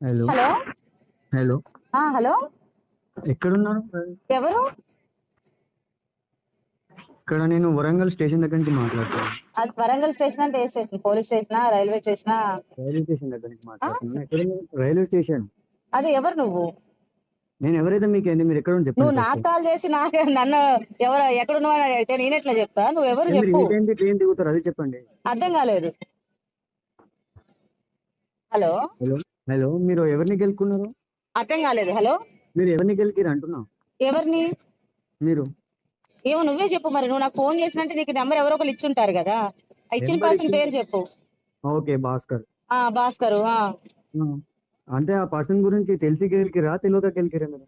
Hello hello hello? ఎక్కడున్నారు? ఎవరు? ఇక్కడ నేను వరంగల్ స్టేషన్ దగ్గర నుంచి మాట్లాడుతున్నాను అది వరంగల్ స్టేషన్ అంటే ఏ స్టేషన్? పోలీస్ స్టేషనా రైల్వే స్టేషనా? రైల్వే స్టేషన్ దగ్గర నుంచి మాట్లాడుతున్నాను? Railway station. అది ఎవరు నువ్వు? నేను ఎవరైతే మీకు మీరు ఎక్కడ ఉంది నువ్వు నాకు కాల్ చేసి నాకు నన్ను ఎవరు ఎక్కడ ఉన్నావు అని అడిగితే నేను ఎట్లా చెప్తా? నువ్వు ఎవరు చెప్పు. ట్రైన్ దిగుతారు? అది చెప్పండి. అర్థం కాలేదు. హలో? హలో? హలో మీరు ఎవరిని గెలుకున్నారు అర్థం కాలేదు. హలో? మీరు ఎవరిని గెలికిరు అంటున్నా ఎవరిని? మీరు? ఏమో నువ్వే చెప్పు మరి. నువ్వు నాకు ఫోన్ చేసినంటే నీకు నెంబర్ ఎవరో ఒకరు ఇచ్చి ఉంటారు కదా. ఆ ఇచ్చిన Number పర్సన్ ఇచ్చి- పేరు చెప్పు. ఓకే భాస్కర్. ఆ భాస్కర్ ఆ. ఆ. అంటే ఆ పర్సన్ గురించి తెలిసి గెలికిరా తెలియక గెలికిరా మీరు?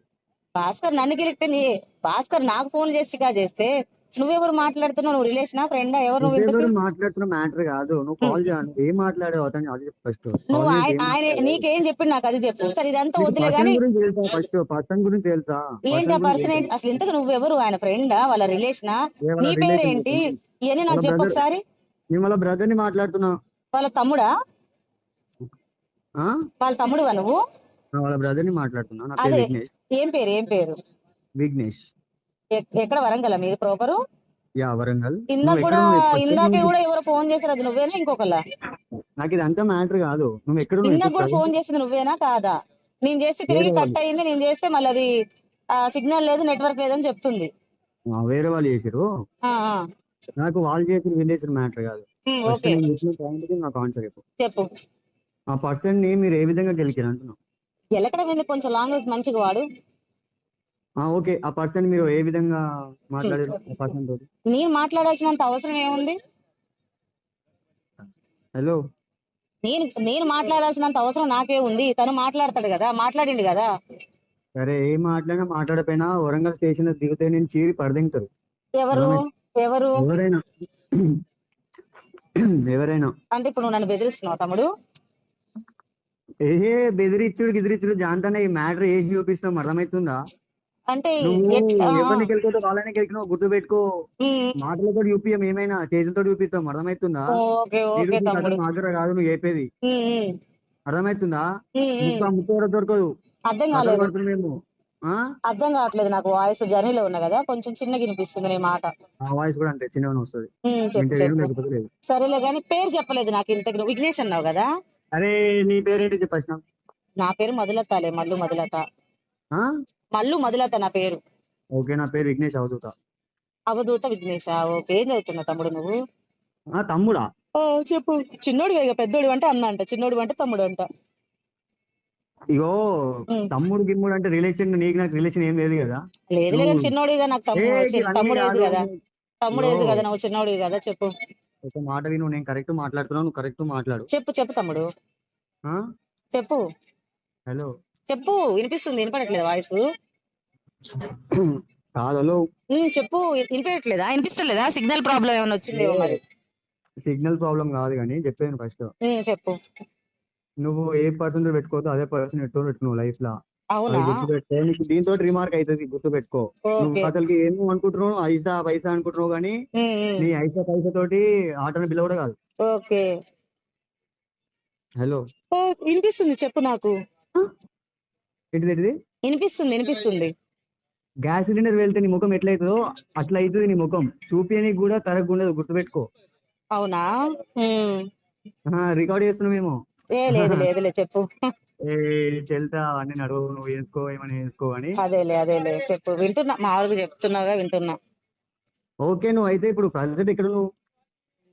భాస్కర్ నన్ను గెలిస్తే నీ భాస్కర్ నాకు ఫోన్ చేసి కా చేస్తే నువ్వెవరు మాట్లాడుతున్నావు? నువ్వు రిలేషనా ఫ్రెండా ఎవరు నువ్వు మాట్లాడుతున్న మ్యాటర్ కాదు. నువ్వు కాల్ చేయండి. ఏం మాట్లాడావు అతను? అది చెప్పు ఫస్ట్ నువ్వు ఆయ- ఆయన నీకేం చెప్పి నాకు అది చెప్పు. సరే ఇదంతా వద్దులే తెలుసా ఫస్ట్ పర్సన్ గురించి తెలుసా? ఏంటి ఆ పర్సన్ ఏంటి? అసలు ఇంతకు నువ్వెవరు? ఆయన ఫ్రెండా వాళ్ళ రిలేషనా నీ పేరేంటి ఏంటి? ఇవన్నీ నాకు చెప్పు. ఒకసారి. నేను వాళ్ళ బ్రదర్ని మాట్లాడుతున్నా. వాళ్ళ తమ్ముడా? ఆ? వాళ్ళ తమ్ముడువా నువ్వు? వాళ్ళ బ్రదర్ని మాట్లాడుతున్నా. ఏం పేరు? ఏం పేరు? విఘ్నేష్. ఎక్కడ వరంగల్ మీది ప్రాపరు యా వరంగల్. ఇందాక కూడా ఇందాకే కూడా ఎవరో ఫోన్ చేశారు అది నువ్వేనా ఇంకొకలా నాకు ఇది అంతా మ్యాటర్ కాదు. నువ్వు ఎక్కడ? ఇందాక కూడా ఫోన్ చేసింది నువ్వేనా కాదా? నేను చేస్తే తిరిగి కట్ అయింది నేను చేస్తే మళ్ళీ అది సిగ్నల్ లేదు నెట్వర్క్ లేదని చెప్తుంది. వేరే వాళ్ళు చేసిరు. నాకు వాళ్ళు చేసిన మ్యాటర్ కాదు. నాకు ఆన్సర్ చెప్పు. ఆ పర్సన్ని మీరు ఏ విధంగా గెలికిరు అంటున్నావు? గెలకడం కొంచెం లాంగ్వేజ్ మంచిగా వాడు. ఓకే. ఆ పర్సన్ మీరు ఏ విధంగా మాట్లాడారు? ఆ పర్సన్ తోటి. నేను మాట్లాడాల్సినంత అవసరం ఏముంది? హలో. నేను నేను మాట్లాడాల్సినంత అవసరం నాకే ఉంది తను మాట్లాడతాడు కదా మాట్లాడిండు కదా. సరే ఏం మాట్లాడినా మాట్లాడపోయినా వరంగల్ స్టేషన్ దిగితే నేను చీరి పడదింగుతారు ఎవరు? ఎవరు? ఎవరైనా. ఎవరైనా. అంటే ఇప్పుడు నువ్వు నన్ను బెదిరిస్తున్నావు తమ్ముడు? ఏ బెదిరిచ్చుడు గిదిరిచ్చుడు జాంతనే ఈ మ్యాటర్ వేసి చూపిస్తాం అర్థమవుతుందా అంటే ఎవరిని వాళ్ళని గెలికినావు గుర్తు పెట్టుకో మాటలతో చూపియం ఏమైనా చేతులతో చూపిస్తాం అర్థమవుతుందా? కథ మాటలు కాదు నువ్వు చెప్పేది. అర్థమవుతుందా. ముక్క దొరకదు? అర్థం కాలేదు. మేము. అర్థం కావట్లేదు నాకు వాయిస్ జర్నీలో ఉన్నా కదా కొంచెం చిన్నగా వినిపిస్తుంది నీ మాట. వాయిస్ కూడా అంతే చిన్నగానే వస్తుంది. సరేలే కానీ పేరు చెప్పలేదు నాకు ఇంతకు విఘ్నేష్ అన్నావు కదా? అరే నీ పేరేంటి చెప్పచ్చిన నా పేరు మధులతలే మల్లు మధులత. మల్లు మధులత నా పేరు. ఓకే నా పేరు విఘ్నేష్ అవధూత. అవధూత విఘ్నేష? ఓకే ఏం చదువుతున్నా తమ్ముడు నువ్వు? ఆ తమ్ముడా? చెప్పు. చిన్నోడు ఇక పెద్దోడు అంటే అన్న అంట. చిన్నోడు అంటే తమ్ముడు అంట. ఇగో. తమ్ముడు గిమ్ముడు అంటే రిలేషన్ నీకు నాకు రిలేషన్ ఏం లేదు కదా? లేదు లేదు చిన్నోడు నాకు తమ్ముడు తమ్ముడు ఏజ్ కాదు. తమ్ముడు ఇగో. కదా నువ్వు చిన్నోడు కదా చెప్పు. ఒక మాట విను నేను కరెక్ట్ మాట్లాడుతున్నావు నువ్వు కరెక్ట్ మాట్లాడు. చెప్పు చెప్పు తమ్ముడు. చెప్పు. హలో చెప్పు వినిపిస్తుంది వినపడట్లేదు వాయిస్? హలో చెప్పు వినిపించట్లేదా వినిపిస్తలేదా? సిగ్నల్ ప్రాబ్లం ఏమైనా వచ్చిందేమో మరి. సిగ్నల్ ప్రాబ్లం కాదు కానీ చెప్పాను ఫస్ట్. చెప్పు. నువ్వు ఏ పర్సన్తో పెట్టుకోవద్దు అదే పర్సన్ ఎట్టు పెట్టుకున్నావు లైఫ్ లా నీకు దీంతో రిమార్క్ అవుతుంది గుర్తు పెట్టుకో నువ్వు ఓకే. అసలుకి ఏమో అనుకుంటున్నావు ఐసా పైసా అనుకుంటున్నావు కానీ నీ ఐసా పైసా తోటి ఆటోని బిల్ల కూడా కాదు. ఓకే. హలో. వినిపిస్తుంది చెప్పు నాకు. ఏంటిది వినిపిస్తుంది వినిపిస్తుంది. గ్యాస్ సిలిండర్ వెళ్తే నీ ముఖం ఎట్లయితుందో అట్లా అవుతుంది నీ ముఖం. చూపించడానికి కూడా తరగ ఉండదు గుర్తుపెట్టుకో. అవునా. రికార్డ్ చేస్తున్నామేమో ఏ లేదు లేదులే చెప్పు. ఏ చెల్తా అన్ని నడువు నువ్వు వేసుకో ఏమని వేసుకో అని. అదేలే అదేలే చెప్పు. వింటున్నా మామూలుగా చెప్తున్నాగా వింటున్నా. ఓకే నువ్వు అయితే ఇప్పుడు ప్రజెంట్ ఇక్కడ నువ్వు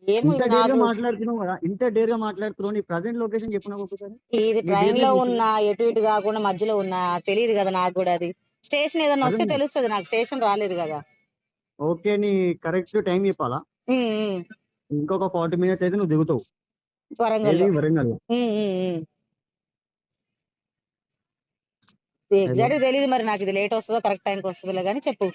ఇంత డేర్గా మాట్లాడుతున్నావు కదా ఇంత డేర్గా మాట్లాడుతున్నావు నీ ప్రజెంట్ లొకేషన్ చెప్పు నాకు ఒకసారి. ఇది ట్రైన్లో ఉన్నా ఎటు ఇటు కాకుండా మధ్యలో ఉన్నా తెలియదు కదా నాకు కూడా అది. స్టేషన్ ఏదైనా వస్తే. తెలుస్తుంది నాకు స్టేషన్ రాలేదు కదా. ఓకే నీ కరెక్ట్ టైం చెప్పాలా. ఇంకొక ఫార్టీ మినిట్స్ అయితే నువ్వు దిగుతావు. వరంగల్ ఎగ్జాక్ట్ తెలియదు మరి నాకు ఇది లేట్ వస్తుందో కరెక్ట్ టైంకి వస్తుందో కానీ చెప్పు.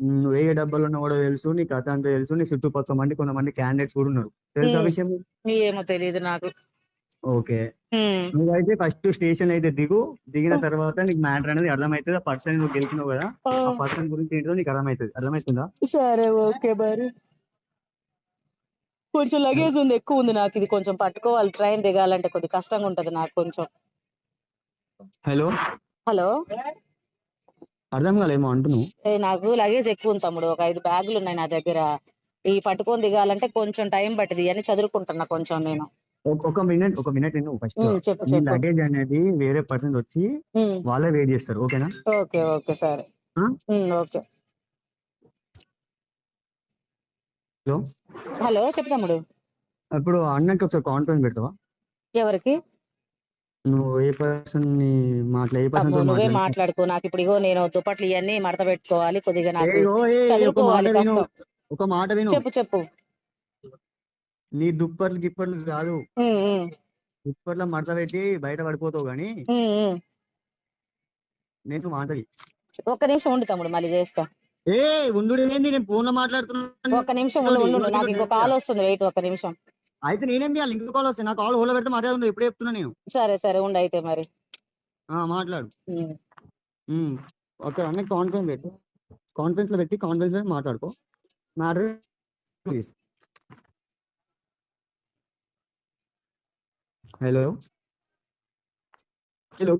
నువ్వు ఏ డబ్బాలు ఉన్నా కూడా తెలుసు నీ కథ అంతా తెలుసు నీ చుట్టుపక్కల మంది కొంతమంది క్యాండిడేట్స్ కూడా ఉన్నారు. తెలుసా. విషయం? ఏమో తెలియదు నాకు. ఓకే. నువ్వైతే ఫస్ట్ స్టేషన్ అయితే దిగు దిగిన తర్వాత నీకు మ్యాటర్ అనేది అర్థమవుతుంది. ఆ పర్సన్ నువ్వు గెలిచినావు కదా ఆ పర్సన్ గురించి ఏంటో నీకు అర్థమవుతుంది. అర్థమవుతుందా? సరే ఓకే మరి. కొంచెం లగేజ్ ఉంది ఎక్కువ ఉంది నాకు. ఇది కొంచెం పట్టుకోవాలి. ట్రైన్ దిగాలంటే కొద్ది కష్టంగా ఉంటది నాకు కొంచెం. హలో హలో అర్థం కాలేమో అంటున్నావు. నాకు లగేజ్ ఎక్కువ ఉంది తమ్ముడు. ఒక ఐదు బ్యాగులు ఉన్నాయి నా దగ్గర. ఈ పట్టుకొని దిగాలంటే కొంచెం టైం పట్టింది అని చదువుకుంటున్నా కొంచెం నేను. ఒక- మినిట్ ఒక మినిట్ నేను ఫస్ట్ లగేజ్ అనేది వేరే పర్సన్ వచ్చి వాళ్ళే వెయిట్ చేస్తారు ఓకేనా? ఓకే ఓకే సరే. ఓకే. హలో? హలో చెప్పు తమ్ముడు. ఇప్పుడు అన్నకి ఒకసారి కాన్ఫరెన్స్ పెడతావా? ఎవరికి? నువ్వు ఏ పర్సన్ని మాట్లా ఏ పర్సన్తో నువ్వే మాట్లాడు మాట్లాడుకో. నాకు ఇప్పుడు ఇగో నేను దుప్పట్లు ఇవన్నీ మడత పెట్టుకోవాలి కొద్దిగా నాకు చదువుకోవాలి ఒక మాట విను. చెప్పు చెప్పు. నీ దుప్పట్లు గిప్పట్లు కాదు. దుప్పట్ల మడత పెట్టి బయట పడిపోతావు గానీ. నేను మాట్లాడి ఒక్క నిమిషం ఉండు తమ్ముడు మళ్ళీ చేస్తా. ఏ ఉండు నేను ఫోన్లో మాట్లాడుతున్నాను. ఒక్క నిమిషం ఉండు ఉండు ఉండు. నాకు ఇంకో కాల్ వస్తుంది. వెయిట్ ఒక్క నిమిషం. అయితే నేనేం చేయాలి? ఇంకో కాల్ వస్తే నా కాల్ హోల్డ్ పెడితే మర్యాద ఉంది ఎప్పుడే చెప్తున్నా నేను. సరే సరే ఉండు అయితే మరి. ఆ మాట్లాడు. ఒకసారి అన్న కాన్ఫరెన్స్ పెట్టు. కాన్ఫరెన్స్లో పెట్టి కాన్ఫరెన్స్లో మాట్లాడుకో. Matter please. Hello hello